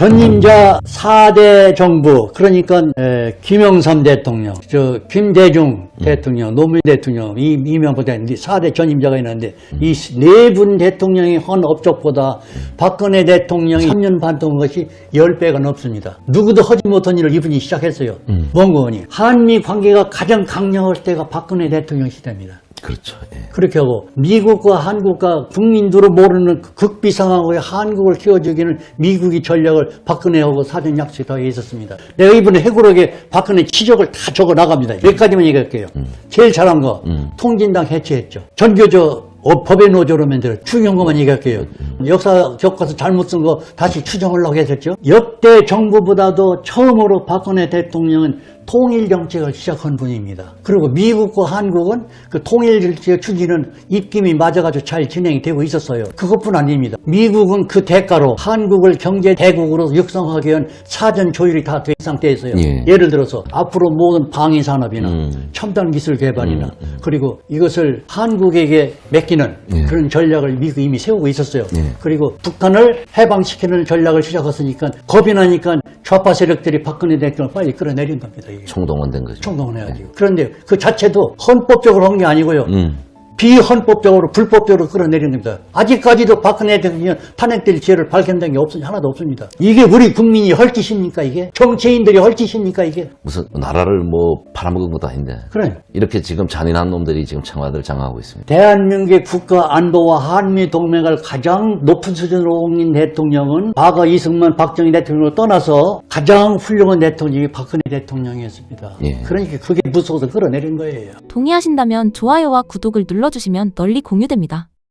전임자 4대 정부 그러니까 에, 김영삼 대통령, 저 김대중 대통령, 노무현 대통령, 이 이명박 대통령 4대 전임자가 있는데 이 네 분 대통령이 한 업적보다 박근혜 대통령이 3년 반 동안 것이 10배가 넘습니다. 누구도 하지 못한 일을 이분이 시작했어요. 뭔 거니? 한미 관계가 가장 강력할 때가 박근혜 대통령 시대입니다. 그렇죠. 예. 그렇게 하고 미국과 한국과 국민들을 모르는 극비 상황에 한국을 키워주기는 미국이 전략을 박근혜하고 사전 약속하고 있었습니다. 내가 이번에 해고록에 박근혜 치적을 다 적어 나갑니다. 몇 가지만 얘기할게요. 제일 잘한 거 통진당 해체했죠. 전교조 어, 법의 노조로 만들어 추경 것만 얘기할게요. 역사 교과서 잘못 쓴 거 다시 추정하려고 했었죠. 역대 정부보다도 처음으로 박근혜 대통령은 통일 정책을 시작한 분입니다. 그리고 미국과 한국은 그 통일 정책 추진은 입김이 맞아가지고 잘 진행이 되고 있었어요. 그것뿐 아닙니다. 미국은 그 대가로 한국을 경제 대국으로 육성하기 위한 사전 조율이 다 된 상태에서요. 예. 예를 들어서 앞으로 모든 방위 산업이나 음. 첨단 기술 개발이나 그리고 이것을 한국에게 맡기는 예. 그런 전략을 미국이 이미 세우고 있었어요. 예. 그리고 북한을 해방시키는 전략을 시작했으니까 겁이 나니까 좌파 세력들이 박근혜 대통령을 빨리 끌어내린 겁니다. 이게. 총동원된 거죠. 총동원 해가지고. 그런데 그 자체도 헌법적으로 한 게 아니고요. 음. 비헌법적으로 불법적으로 끌어내린 겁니다. 아직까지도 박근혜 대통령 탄핵될 지혜를 밝힌다는 게 없, 하나도 없습니다. 이게 우리 국민이 할 짓입니까 이게? 정치인들이 할 짓입니까 이게? 무슨 나라를 뭐 팔아먹은 것도 아닌데. 그래. 이렇게 지금 잔인한 놈들이 지금 청와대를 장악하고 있습니다. 대한민국의 국가 안보와 한미 동맹을 가장 높은 수준으로 옮긴 대통령은 과거 이승만, 박정희 대통령을 떠나서 가장 훌륭한 대통령이 박근혜 대통령이었습니다. 예. 그러니까 그게 무서워서 끌어내린 거예요. 동의하신다면 좋아요와 구독을 눌러주시면 널리 공유됩니다.